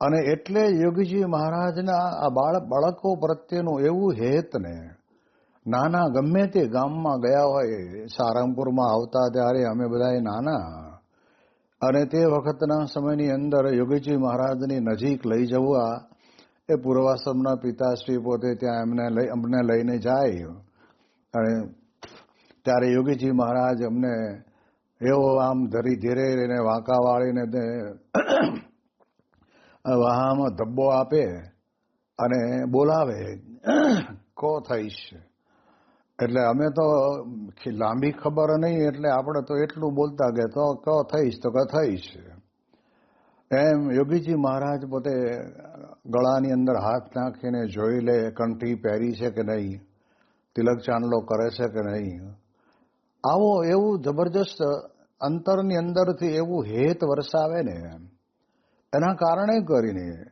અને એટલે યોગીજી મહારાજના આ બાળ બાળકો પ્રત્યેનું એવું હેત ને, નાના ગમે તે ગામમાં ગયા હોય, સારંગપુરમાં આવતા ત્યારે અમે બધાએ નાના, અને તે વખતના સમયની અંદર યોગીજી મહારાજની નજીક લઈ જવા, એ પૂર્વાશ્રમના પિતાશ્રી પોતે ત્યાં એમને લઈ, અમને લઈને જાય. અને ત્યારે યોગીજી મહારાજ અમને એવો આમ ધરી ધીરે એને વાંકા વાળીને વહામાં ધબ્બો આપે અને બોલાવે. કો થઈશ? એટલે અમે તો લાંબી ખબર નહીં, એટલે આપણે તો એટલું બોલતા કે તો, ક થઈશ, તો ક થઈશ. એમ યોગીજી મહારાજ પોતે ગળાની અંદર હાથ નાખીને જોઈ લે, કંઠી પહેરી છે કે નહીં, તિલક ચાંદલો કરે છે કે નહીં. આવો એવું જબરજસ્ત અંતરની અંદરથી એવું હેત વરસાવે ને એના કારણે કરીને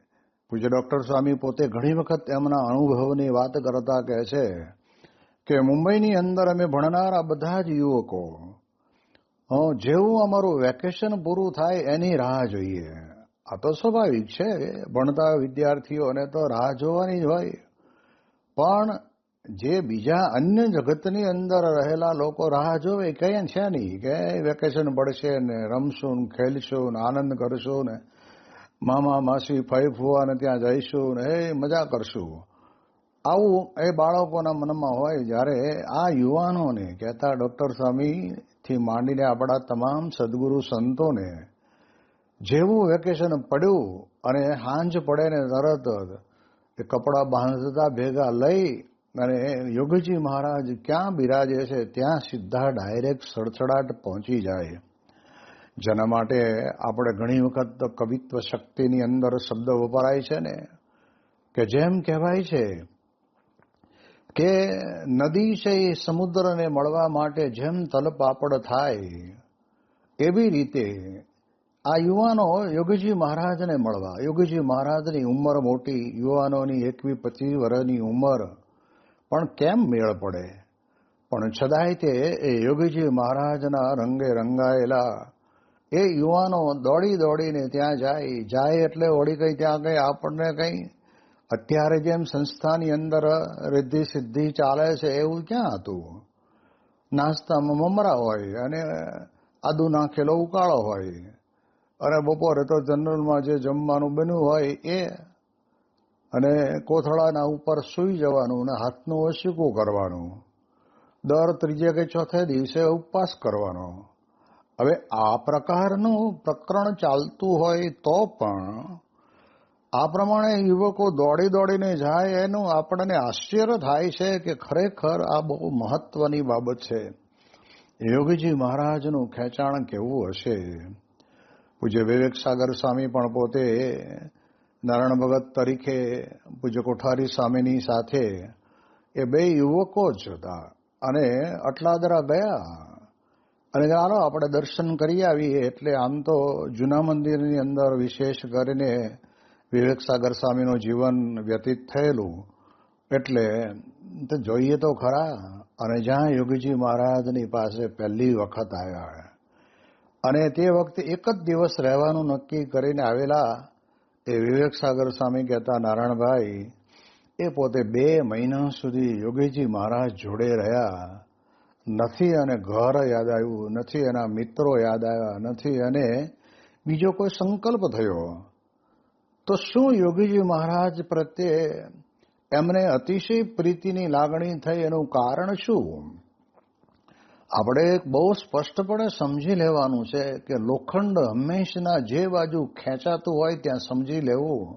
પૂજ્ય ડોક્ટર સ્વામી પોતે ઘણી વખત એમના અનુભવની વાત કરતા કહે છે કે મુંબઈની અંદર અમે ભણનારા બધા જ યુવકો જેવું અમારું વેકેશન પૂરું થાય એની રાહ જોઈએ. આ તો સ્વાભાવિક છે, ભણતા વિદ્યાર્થીઓને તો રાહ જોવાની જ હોય. પણ જે બીજા અન્ય જગતની અંદર રહેલા લોકો રાહ જોવે કઈ છે નહીં, કે વેકેશન પડશે ને રમશું ને ખેલશું ને આનંદ કરશું ને મામા, માસી ફઈ ફુવાને ત્યાં જઈશું ને એ મજા કરશું. આવું એ બાળકોના મનમાં હોય જ્યારે આ યુવાનોને કહેતા ડોક્ટર સ્વામીથી માંડીને આપણા તમામ સદગુરુ સંતોને જેવું વેકેશન પડ્યું અને હાંજ પડે ને તરત જ એ કપડાં બાંધતા ભેગા લઈ અને યોગજી મહારાજ ક્યાં બિરાજે છે ત્યાં સીધા ડાયરેક્ટ સડસડાટ પહોંચી જાય. જેના માટે આપણે ઘણી વખત કવિત્વ શક્તિની અંદર શબ્દ વપરાય છે ને, કે જેમ કહેવાય છે કે નદી છે એ સમુદ્રને મળવા માટે જેમ તલપાપડ થાય, એવી રીતે આ યુવાનો યોગીજી મહારાજને મળવા. યોગીજી મહારાજની ઉંમર મોટી, યુવાનોની એકવી પચીસ વર્ષની ઉંમર. પણ કેમ મેળ પડે? પણ છતાંય તે એ યોગીજી મહારાજના રંગે રંગાયેલા એ યુવાનો દોડી દોડીને ત્યાં જાય જાય એટલે ઓળી કઈ ત્યાં કઈ આપણને કઈ અત્યારે જેમ સંસ્થાની અંદર રિદ્ધિ સિદ્ધિ ચાલે છે, એવું ક્યાં હતું? નાસ્તામાં મમરા હોય અને આદુ નાખેલો ઉકાળો હોય. અને બપોરે તો જનરલમાં જે જમવાનું બન્યું હોય એ અને કોથળાના ઉપર સૂઈ જવાનું અને હાથનું ઓશીકું કરવાનું. દર ત્રીજે કે ચોથે દિવસે ઉપવાસ કરવાનો. હવે આ પ્રકારનું પ્રકરણ ચાલતું હોય તો પણ આ પ્રમાણે યુવકો દોડી દોડીને જાય એનું આપણને આશ્ચર્ય થાય છે કે ખરેખર આ બહુ મહત્વની બાબત છે. યોગીજી મહારાજનું ખેંચાણ કેવું હશે? પૂજ્ય વિવેક સાગર સ્વામી પણ પોતે નારાયણ ભગત તરીકે પૂજ્ય કોઠારી સ્વામીની સાથે એ બે યુવકો જ હતા અને અટલાદરા ગયા. અને ચાલો આપણે દર્શન કરી આવીએ એટલે આમ તો જૂના મંદિરની અંદર વિશેષ કરીને વિવેક સાગર સ્વામીનું જીવન વ્યતીત થયેલું. એટલે જોઈએ તો ખરા. અને જ્યાં યોગીજી મહારાજની પાસે પહેલી વખત આવ્યા અને તે વખતે એક જ દિવસ રહેવાનું નક્કી કરીને આવેલા એ વિવેક સાગર સ્વામી કહેતા, નારાયણભાઈ, એ પોતે બે મહિના સુધી યોગીજી મહારાજ જોડે રહ્યા. નથી અને ઘર યાદ આવ્યું, નથી એના મિત્રો યાદ આવ્યા, નથી અને બીજો કોઈ સંકલ્પ થયો. તો શું યોગીજી મહારાજ પ્રત્યે એમને અતિશય પ્રીતિની લાગણી થઈ એનું કારણ શું? આપણે બહુ સ્પષ્ટપણે સમજી લેવાનું છે કે લોખંડ હંમેશના જે બાજુ ખેંચાતું હોય ત્યાં સમજી લેવું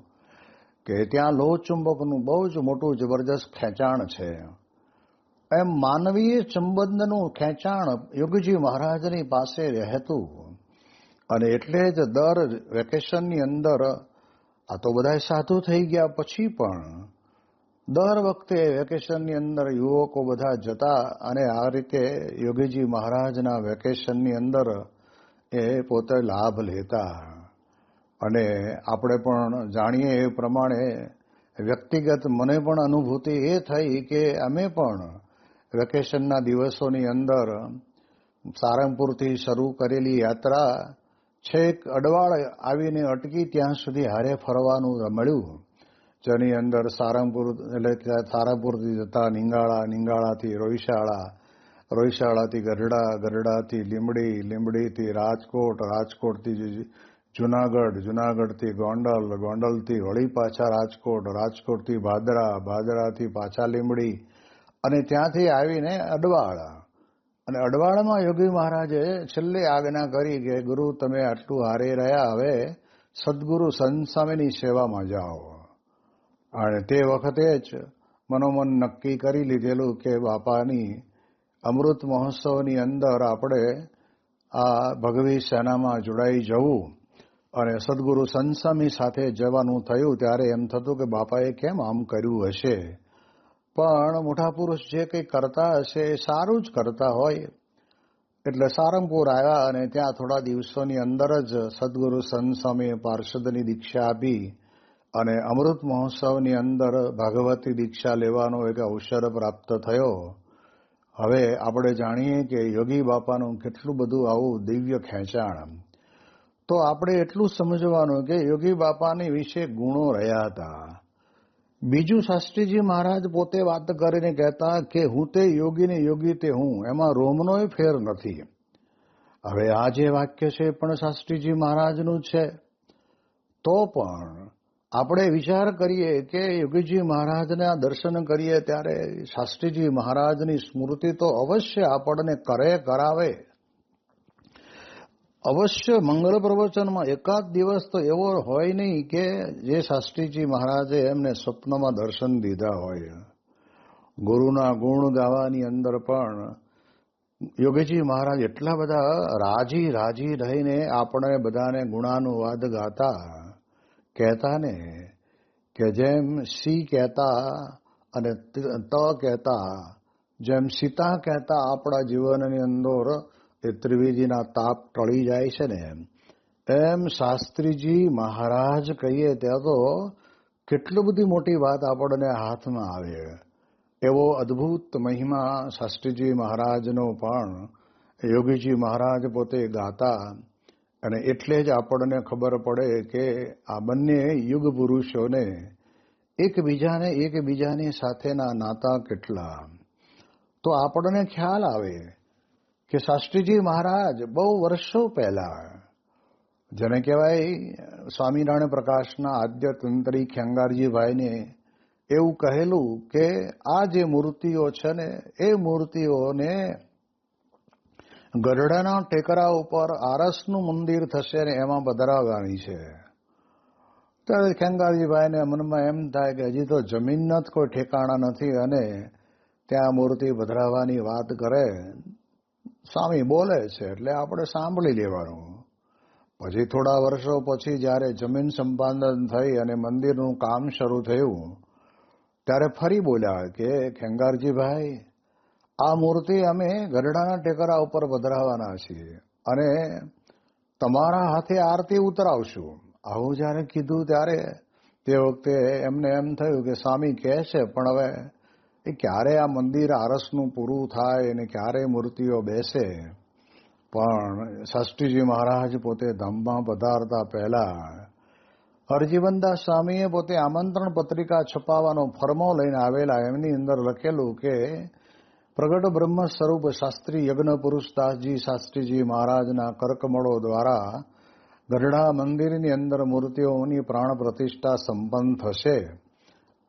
કે ત્યાં લોહ ચુંબકનું બહુ જ મોટું જબરજસ્ત ખેંચાણ છે. એમ માનવીય સંબંધનું ખેંચાણ યોગીજી મહારાજની પાસે રહેતું. અને એટલે જ દર વેકેશનની અંદર આ તો બધા સાધુ થઈ ગયા પછી પણ દર વખતે વેકેશનની અંદર યુવકો બધા જતા અને આ રીતે યોગીજી મહારાજના વેકેશનની અંદર એ પોતે લાભ લેતા. અને આપણે પણ જાણીએ એ પ્રમાણે વ્યક્તિગત મને પણ અનુભૂતિ એ થઈ કે અમે પણ વેકેશનના દિવસોની અંદર સારંગપુરથી શરૂ કરેલી યાત્રા છેક અડવાળ આવીને અટકી ત્યાં સુધી હારે ફરવાનું મળ્યું. જેની અંદર સારંગપુર એટલે સારંગપુરથી જતા નિંગાળા, નિંગાળાથી રોઈશાળા, રોઈશાળાથી ગરડા ગરડાથી લીંબડી, લીંબડીથી રાજકોટ, રાજકોટથી જુનાગઢ, જુનાગઢથી ગોંડલ, ગોંડલથી વળી પાછા રાજકોટ, રાજકોટથી ભાદરા, ભાદરાથી પાછા લીંબડી અને ત્યાંથી આવીને અડવાળ. અને અડવાળમાં યોગી મહારાજે છેલ્લે આજ્ઞા કરી કે, ગુરુ, તમે આટલું હારે રહ્યા, હવે સદગુરુ સંત સેવામાં જાઓ. અને તે વખતે જ મનોમન નક્કી કરી લીધેલું કે, બાપાની અમૃત મહોત્સવની અંદર આપણે આ ભગવી સેનામાં જોડાઈ જવું. અને સદગુરુ સંતસ્વામી સાથે જવાનું થયું, ત્યારે એમ થતું કે, બાપાએ કેમ આમ કર્યું હશે? પણ મોટા પુરુષ જે કંઈ કરતા હશે એ સારું જ કરતા હોય. એટલે સારંગપુર આવ્યા અને ત્યાં થોડા દિવસોની અંદર જ સદગુરુ સંત સ્વામીએ પાર્ષદની દીક્ષા આપી અને અમૃત મહોત્સવની અંદર ભાગવતી દીક્ષા લેવાનો એક અવસર પ્રાપ્ત થયો. હવે આપણે જાણીએ કે યોગી બાપાનું કેટલું બધું આવું દિવ્ય ખેંચાણ. તો આપણે એટલું સમજવાનું કે યોગી બાપાની વિશે ગુણો રહ્યા હતા. બીજું શાસ્ત્રીજી મહારાજ પોતે વાત કરીને કહેતા કે હું તે યોગી ને યોગી તે હું, એમાં રોમનોય ફેર નથી. હવે આ જે વાક્ય છે પણ શાસ્ત્રીજી મહારાજનું છે. તો પણ આપણે વિચાર કરીએ કે યોગીજી મહારાજના દર્શન કરીએ ત્યારે શાસ્ત્રીજી મહારાજની સ્મૃતિ તો અવશ્ય આપણને કરે, કરાવે. અવશ્ય મંગળ પ્રવચનમાં એકાદ દિવસ તો એવો હોય નહીં કે જે શાસ્ત્રીજી મહારાજે એમને સ્વપ્નમાં દર્શન દીધા હોય. ગુરુના ગુણ ગાવાની અંદર પણ યોગીજી મહારાજ એટલા બધા રાજી રાજી રહીને આપણે બધાને ગુણાનુવાદ ગાતા, કહેતા ને કે જેમ સી કહેતા અને ત કહેતા, જેમ સીતા કહેતા આપણા જીવનની અંદર એ ત્રિવેદીના તાપ ટળી જાય છે ને એમ. શાસ્ત્રીજી મહારાજ કહીએ ત્યાં તો કેટલી બધી મોટી વાત આપણને હાથમાં આવે. એવો અદ્ભુત મહિમા શાસ્ત્રીજી મહારાજનો પણ યોગીજી મહારાજ પોતે ગાતા અને એટલે જ આપણને ખબર પડે કે આ બંને યુગ પુરુષોને એકબીજાને એકબીજાની સાથેના નાતા કેટલા. તો આપણને ખ્યાલ આવે કે શાસ્ત્રીજી મહારાજ, બહુ વર્ષો પહેલા, જેને કહેવાય સ્વામિનારાયણ પ્રકાશના આદ્ય તંત્રી ખેંગારજીભાઈને એવું કહેલું કે આ જે મૂર્તિઓ છે ને, એ મૂર્તિઓને ગઢડાના ટેકરા ઉપર આરસનું મંદિર થશે ને એમાં પધરાવવાની છે. ત્યારે ખેંગારજીભાઈને મનમાં એમ થાય કે હજી તો જમીનના જ કોઈ ઠેકાણા નથી અને ત્યાં મૂર્તિ પધરાવવાની વાત કરે. સ્વામી બોલે છે એટલે આપણે સાંભળી લેવાનું. પછી થોડા વર્ષો પછી જ્યારે જમીન સંપાદન થઈ અને મંદિરનું કામ શરૂ થયું, ત્યારે ફરી બોલ્યા કે, ખેંગારજીભાઈ, આ મૂર્તિ અમે ગરડાના ટેકરા ઉપર પધરાવવાના છીએ અને તમારા હાથે આરતી ઉતરાવશું. આવું જ્યારે કીધું ત્યારે તે વખતે એમને એમ થયું કે, સ્વામી કહે છે, પણ હવે એ ક્યારે આ મંદિર આરસનું પૂરું થાય અને ક્યારે મૂર્તિઓ બેસે? પણ શાસ્ત્રીજી મહારાજ પોતે ધામમાં પધારતા પહેલા હરજીવનદાસ સ્વામીએ પોતે આમંત્રણ પત્રિકા છપાવવાનો ફરમો લઈને આવેલા. એમની અંદર લખેલું કે, પ્રગટ બ્રહ્મ સ્વરૂપ શાસ્ત્રી યજ્ઞ પુરુષદાસજી શાસ્ત્રીજી મહારાજના કર્કમળો દ્વારા ગઢડા મંદિરની અંદર મૂર્તિઓની પ્રાણ પ્રતિષ્ઠા સંપન્ન થશે.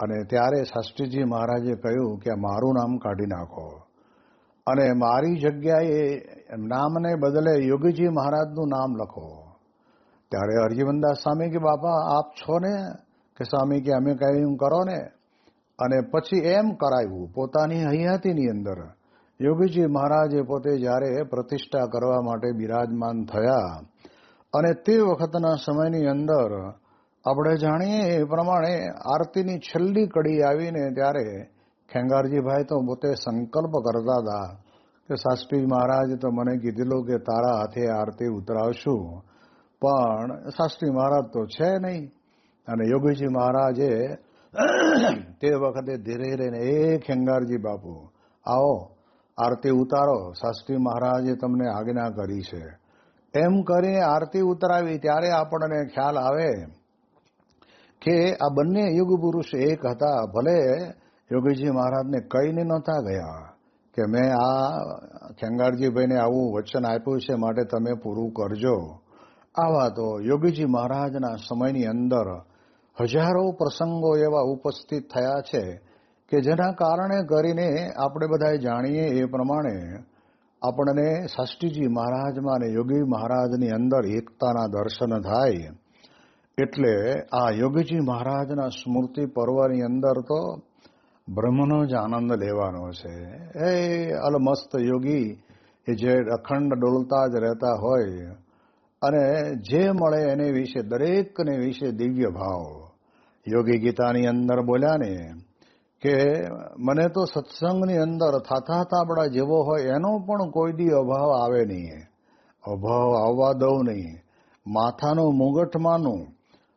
અને ત્યારે શાસ્ત્રીજી મહારાજે કહ્યું કે મારું નામ કાઢી નાખો. અને મારી જગ્યાએ નામને બદલે યોગીજી મહારાજનું નામ લખો. ત્યારે હરજીવનદાસ સ્વામી કે, બાપા, આપ છો ને? કે, સ્વામી કે, અમે કહ્યું કરો ને? અને પછી એમ કરાયું, પોતાની હૈયાતીની અંદર. યોગીજી મહારાજે પોતે જ્યારે પ્રતિષ્ઠા કરવા માટે બિરાજમાન થયા અને તે વખતના સમયની અંદર આપણે જાણીએ એ પ્રમાણે આરતીની છેલ્લી કડી આવીને ત્યારે ખેંગારજીભાઈ તો પોતે સંકલ્પ કરતા હતા કે શાસ્ત્રી મહારાજ, તો મને કીધેલું કે તારા હાથે આરતી ઉતરાવશું. પણ શાસ્ત્રી મહારાજ તો છે નહીં. અને યોગીજી મહારાજે તે વખતે ધીરે ધીરે એ ખેંગારજી બાપુ, આવો, આરતી ઉતારો. શાસ્ત્રી મહારાજે તમને આજ્ઞા કરી છે. એમ કરીને આરતી ઉતરાવી ત્યારે આપણને ખ્યાલ આવે કે આ બંને યુગ પુરુષ એક હતા. ભલે યોગીજી મહારાજને કહીને નહોતા ગયા કે મેં આ ખેંગારજીભાઈને આવું વચન આપ્યું છે, માટે તમે પૂરું કરજો. આવા તો યોગીજી મહારાજના સમયની અંદર હજારો પ્રસંગો એવા ઉપસ્થિત થયા છે કે જેના કારણે કરીને આપણે બધાએ જાણીએ એ પ્રમાણે આપણને શાસ્ત્રીજી મહારાજમાં અને યોગી મહારાજની અંદર એકતાના દર્શન થાય. એટલે આ યોગીજી મહારાજના સ્મૃતિ પર્વની અંદર તો બ્રહ્મનો જ આનંદ લેવાનો છે. એ અલમસ્ત યોગી એ જે અખંડ ડોલતા જ રહેતા હોય અને જે મળે એને વિશે, દરેકને વિશે દિવ્ય ભાવ. યોગી ગીતાની અંદર બોલ્યા ને કે મને તો સત્સંગની અંદર થાથા તાબડા જેવો હોય એનો પણ કોઈ દી અભાવ આવે નહીં. અભાવ આવવા દઉં નહીં. માથાનું મુગટ માનું.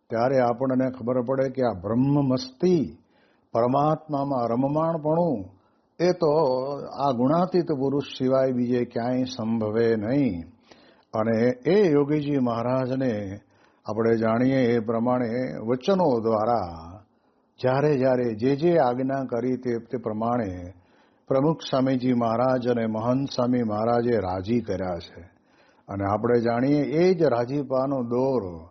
ત્યારે આપણને ખબર પડે કે આ બ્રહ્મ મસ્તી પરમાત્મામાં રમમાણપણું, એ તો આ ગુણાતીત પુરુષ સિવાય બીજે ક્યાંય સંભવે નહીં. અને એ યોગીજી મહારાજને આપણે જાણીએ એ પ્રમાણે વચનો દ્વારા જ્યારે જ્યારે જે જે આજ્ઞા કરી તે પ્રમાણે પ્રમુખ સ્વામીજી મહારાજ અને મહંત સ્વામી મહારાજે રાજી કર્યા છે. અને આપણે જાણીએ એ જ રાજીપાનો દોર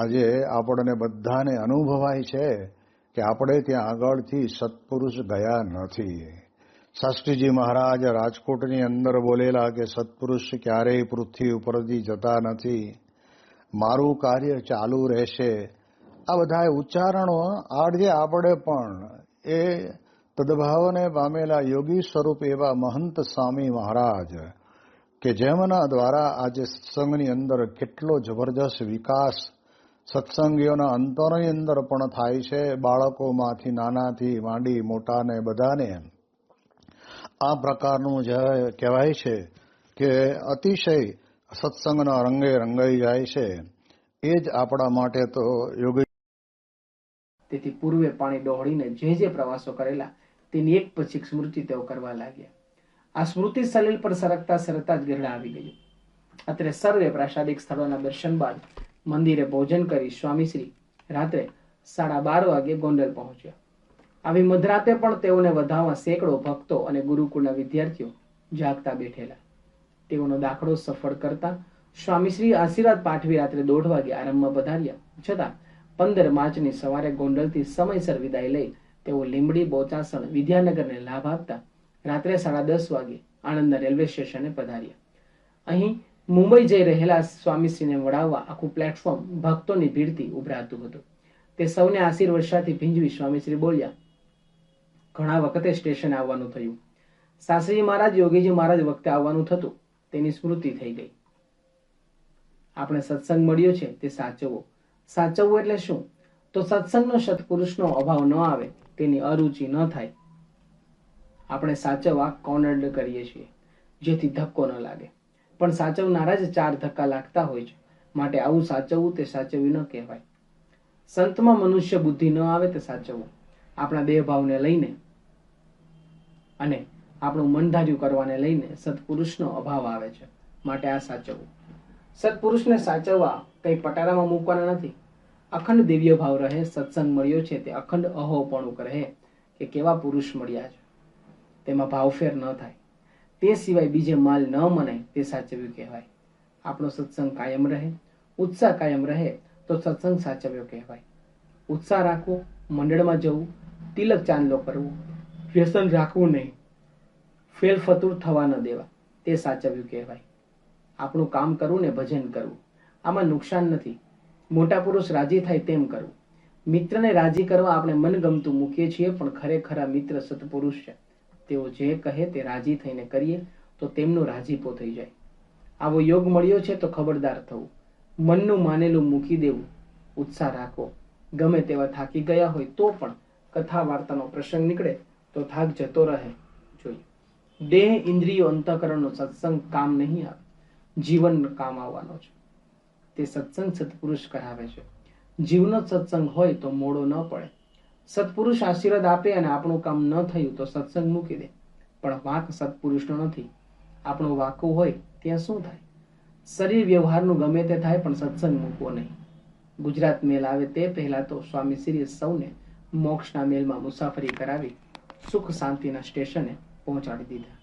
આજે આપણને બધાને અનુભવાય છે કે આપણે ત્યાં આગળથી સત્પુરુષ ગયા નથી. શાસ્ત્રીજી મહારાજ રાજકોટની અંદર બોલેલા કે સત્પુરુષ ક્યારેય પૃથ્વી ઉપરથી જતા નથી. મારું કાર્ય ચાલુ રહેશે. આ બધા ઉચ્ચારણો આજે આપણે પણ એ તદભાવને પામેલા યોગી સ્વરૂપ એવા મહંત સ્વામી મહારાજ કે જેમના દ્વારા આજે સત્સંગની અંદર કેટલો જબરજસ્ત વિકાસ સત્સંગીઓના અંતરની અંદર પણ થાય છે બાળકોમાંથી નાનાથી માંડી મોટાને બધાને. આ પ્રકારનું જે કહેવાય છે કે અતિશય સત્સંગના રંગે રંગાઈ જાય છે. એ જ આપણા માટે તો યોગી તેથી પૂર્વે પાણી ડહોળીને જે જે પ્રવાસો કરેલા, તેની એક પછી સ્મૃતિ તેઓ કરવા લાગ્યા. આ સ્મૃતિ સલીલ પર સરકતા સરકતા જ ગરડા આવી ગયું. અત્રે સર્વે પ્રાસાદિક સ્થળોના દર્શન બાદ મંદિરે ભોજન કરી સ્વામીશ્રી રાત્રે સાડા બાર વાગે ગોંડલ પહોંચ્યા. આવી મધરાતે પણ તેઓને વધાવવા સેંકડો ભક્તો અને ગુરુકુળના વિદ્યાર્થીઓ જાગતા બેઠેલા. તેઓનો દાખલો સફળ કરતા સ્વામીશ્રી આશીર્વાદ પાઠવી રાત્રે દોઢ વાગે આરંભમાં પધાર્યા. છતાં પંદર માર્ચની સવારે ગોંડલથી સમયસર વિદાય લઈ તેઓ લીંબડી, બોચાસણ, વિદ્યાનગરને લાભ આપતા રાત્રે સાડા દસ વાગે આણંદના રેલવે સ્ટેશને પધાર્યા. અહીં મુંબઈ જઈ રહેલા સ્વામીશ્રીને વળાવવા આખું પ્લેટફોર્મ ભક્તોની ભીડથી ઉભરાતું હતું. તે સૌને આશીર્વર્ષાથી ભીંજવી સ્વામીશ્રી બોલ્યા, ઘણા વખતે સ્ટેશન આવવાનું થયું. શાસ્ત્રીજી મહારાજ, યોગીજી મહારાજ વખતે આવવાનું થતું. તેની સ્મૃતિ થઈ ગઈ. આપણે સત્સંગ મળ્યો છે, તે સાચવવો. સાચવવું એટલે શું? તો સત્સંગનો સત્પુરુષનો અભાવ ન આવે, તેની અરુચિ ન થાય. આપણે સાચવવા કોનર્ડ કરીએ છીએ, જેથી ધક્કો ન લાગે. પણ સાચવનારા જ ચાર ધક્કા લાગતા હોય છે. માટે આવું સાચવવું તે સાચવ્યું ન કહેવાય. સંતમાં મનુષ્ય બુદ્ધિ ન આવે તે સાચવવું. આપણા દેહ ભાવને લઈને અને આપણું મન ધાર્યું કરવાને લઈને સત્પુરુષનો અભાવ આવે છે. માટે આ સાચવવું. સત્પુરુષને સાચવવા કંઈ પટારામાં મૂકવાના નથી. અખંડ દિવ્ય ભાવ રહે, સત્સંગ મળ્યો છે તે અખંડ અહોપણું રહે કે કેવા પુરુષ મળ્યા છે. તેમાં ભાવફેર ન થાય. તે સિવાય બીજે માલ ન મનાય તે સાચવ્યું કહેવાય. આપણો સત્સંગ કાયમ રહે, ઉત્સાહ કાયમ રહે તો સત્સંગ સાચવ્યો કહેવાય. ઉત્સાહ રાખવો, મંડળમાં જવું, તિલક ચાંદલો કરવો, વ્યસન રાખવું નહીં. ફેલ ફતુર થવા ન દેવા, તે સાચવ્યું કહેવાય. આપણું કામ કરવું ને ભજન કરવું, આમાં નુકસાન નથી. મોટા પુરુષ રાજી થાય તેમ કરવું. મિત્રને રાજી કરવા આપણે મનગમતું મૂકીએ છીએ પણ ખરેખરા મિત્ર સત્પુરુષ છે. તેઓ જે કહે તે રાજી થઈને કરીએ, તો તેમનો રાજીપો થઈ જાય. આવો યોગ મળ્યો છે તો ખબરદાર થવું. મનનું માનેલું મૂકી દેવું. ઉત્સાહ રાખવો. ગમે તેવા થાકી ગયા હોય તો પણ કથા વાર્તાનો પ્રસંગ નીકળે તો થાક જતો રહે. જોઈએ દેહ ઇન્દ્રિયો અંતઃકરણનો સત્સંગ કામ નહીં આવે. જીવન કામ આવવાનો છે. તે સત્સંગ સત્પુરુષ કરાવે છે. જીવનો સત્સંગ હોય તો મોડો ન પડે. સત્પુરુષ આશીર્વાદ આપે અને આપણું કામ ન થયું તો સત્સંગ મૂકી દે. પણ વાંક સત્પુરુષનો નથી. આપણું વાંકું હોય ત્યાં શું થાય? શરીર વ્યવહારનું ગમે તે થાય, પણ સત્સંગ મૂકવો નહીં. ગુજરાત મેલ આવે તે પહેલા તો સ્વામી શ્રીએ સૌને મોક્ષના મેલમાં મુસાફરી કરાવી, સુખ શાંતિના સ્ટેશને પહોંચાડી દીધા.